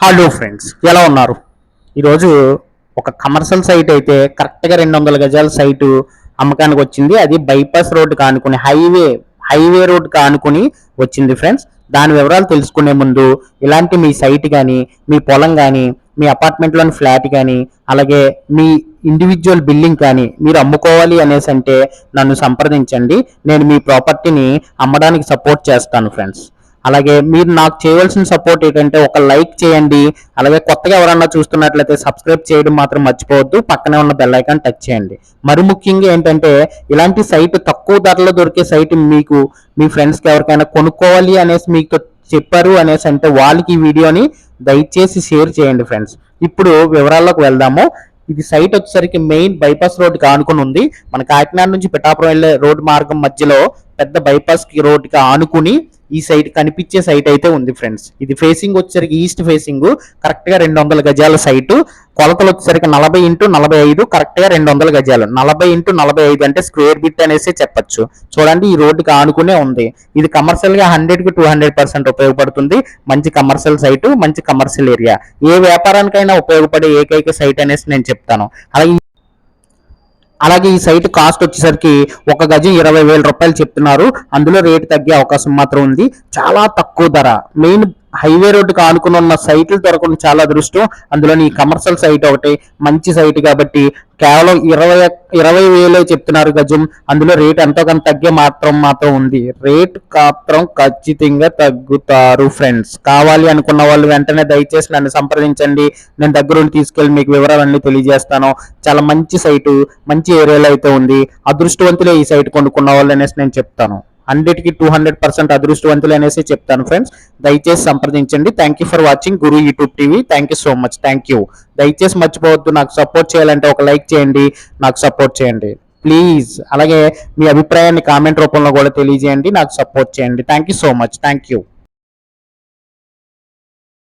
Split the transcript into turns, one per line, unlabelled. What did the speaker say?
Hello friends ఎలా ఉన్నారు? ఈరోజు ఒక కమర్షియల్ సైట్ అయితే కరెక్ట్గా రెండు వందల గజాల సైటు అమ్మకానికి వచ్చింది. అది బైపాస్ రోడ్ కానుకుని హైవే హైవే రోడ్ కానుకుని వచ్చింది ఫ్రెండ్స్ దాని వివరాలు తెలుసుకునే ముందు ఇలాంటి మీ సైట్ కానీ మీ పొలం కానీ మీ అపార్ట్మెంట్లోని ఫ్లాట్ కానీ అలాగే మీ ఇండివిజువల్ బిల్డింగ్ కానీ మీరు అమ్ముకోవాలి అనేసి అంటే నన్ను సంప్రదించండి. నేను మీ ప్రాపర్టీని అమ్మడానికి సపోర్ట్ చేస్తాను ఫ్రెండ్స్ అలాగే మీరు నాకు చేయవలసిన సపోర్ట్ ఏంటంటే ఒక లైక్ చేయండి. అలాగే కొత్తగా ఎవరన్నా చూస్తున్నట్లయితే సబ్స్క్రైబ్ చేయడం మాత్రం మర్చిపోవద్దు. పక్కనే ఉన్న బెల్ ఐకాన్ టచ్ చేయండి. మరి ముఖ్యంగా ఏంటంటే ఇలాంటి సైట్ తక్కువ ధరలో దొరికే సైట్ మీకు మీ ఫ్రెండ్స్కి ఎవరికైనా కొనుక్కోవాలి అనేసి మీకు చెప్పారు అనేసి అంటే వాళ్ళకి ఈ వీడియోని దయచేసి షేర్ చేయండి ఫ్రెండ్స్ ఇప్పుడు వివరాల్లోకి వెళ్దాము. ఇది సైట్ వచ్చేసరికి మెయిన్ బైపాస్ రోడ్ కానుకొని ఉంది. మన కాకినాడ నుంచి పిఠాపురం వెళ్ళే రోడ్ మార్గం మధ్యలో పెద్ద బైపాస్కి రోడ్కి ఆనుకుని ఈ సైట్ కనిపించే సైట్ అయితే ఉంది ఫ్రెండ్స్ ఇది ఫేసింగ్ వచ్చేసరికి ఈస్ట్ ఫేసింగ్ కరెక్ట్గా రెండు వందల గజాల సైటు కొలతలు వచ్చేసరికి నలభై ఇంటూ నలభై ఐదు కరెక్ట్గా రెండు వందల గజాలు. నలభై ఇంటూ నలభై ఐదు అంటే స్క్వేర్ బిట్ అనేసి చెప్పొచ్చు. చూడండి ఈ రోడ్డుకి ఆనుకునే ఉంది. ఇది కమర్షియల్గా హండ్రెడ్కి టూ హండ్రెడ్ పర్సెంట్ ఉపయోగపడుతుంది. మంచి కమర్షియల్ సైటు మంచి కమర్షియల్ ఏరియా ఏ వ్యాపారానికైనా ఉపయోగపడే ఏకైక సైట్ అనేసి నేను చెప్తాను. అలాగే అలాగే ఈ సైట్ కాస్ట్ వచ్చేసరికి ఒక గజం ఇరవై వేల రూపాయలు చెప్తున్నారు. అందులో రేటు తగ్గే అవకాశం మాత్రం ఉంది. చాలా తక్కువ ధర. మెయిన్ హైవే రోడ్డుకు ఆనుకుని ఉన్న సైట్లు దొరకడం చాలా అదృష్టం. అందులోని ఈ కమర్షియల్ సైట్ ఒకటి మంచి సైట్ కాబట్టి కేవలం ఇరవై ఇరవై వేలే చెప్తున్నారు గజం. అందులో రేట్ ఎంతో కొంత తగ్గే మాత్రం మాత్రం ఉంది. రేట్ మాత్రం ఖచ్చితంగా తగ్గుతారు ఫ్రెండ్స్. కావాలి అనుకున్న వాళ్ళు వెంటనే దయచేసి నన్ను సంప్రదించండి. నేను దగ్గరుండి తీసుకెళ్ళి మీకు వివరాలన్నీ తెలియజేస్తాను. చాలా మంచి సైటు మంచి ఏరియాలో అయితే ఉంది. అదృష్టవంతులే ఈ సైట్ కొనుక్కున్న వాళ్ళు అనేసి నేను చెప్తాను. హండ్రెడ్కి టూ హండ్రెడ్ పర్సెంట్ అదృష్టవంతులు అనేసి చెప్తాను ఫ్రెండ్స్. దయచేసి సంప్రదించండి. Thank you for watching Guru YouTube TV thank you so much thank you దయచేసి మర్చిపోవద్దు. నాకు సపోర్ట్ చేయాలంటే ఒక లైక్ చేయండి. నాకు సపోర్ట్ చేయండి. ప్లీజ్ అలాగే మీ అభిప్రాయాన్ని కామెంట్ రూపంలో కూడా తెలియజేయండి. నాకు సపోర్ట్ చేయండి. Thank you so much thank you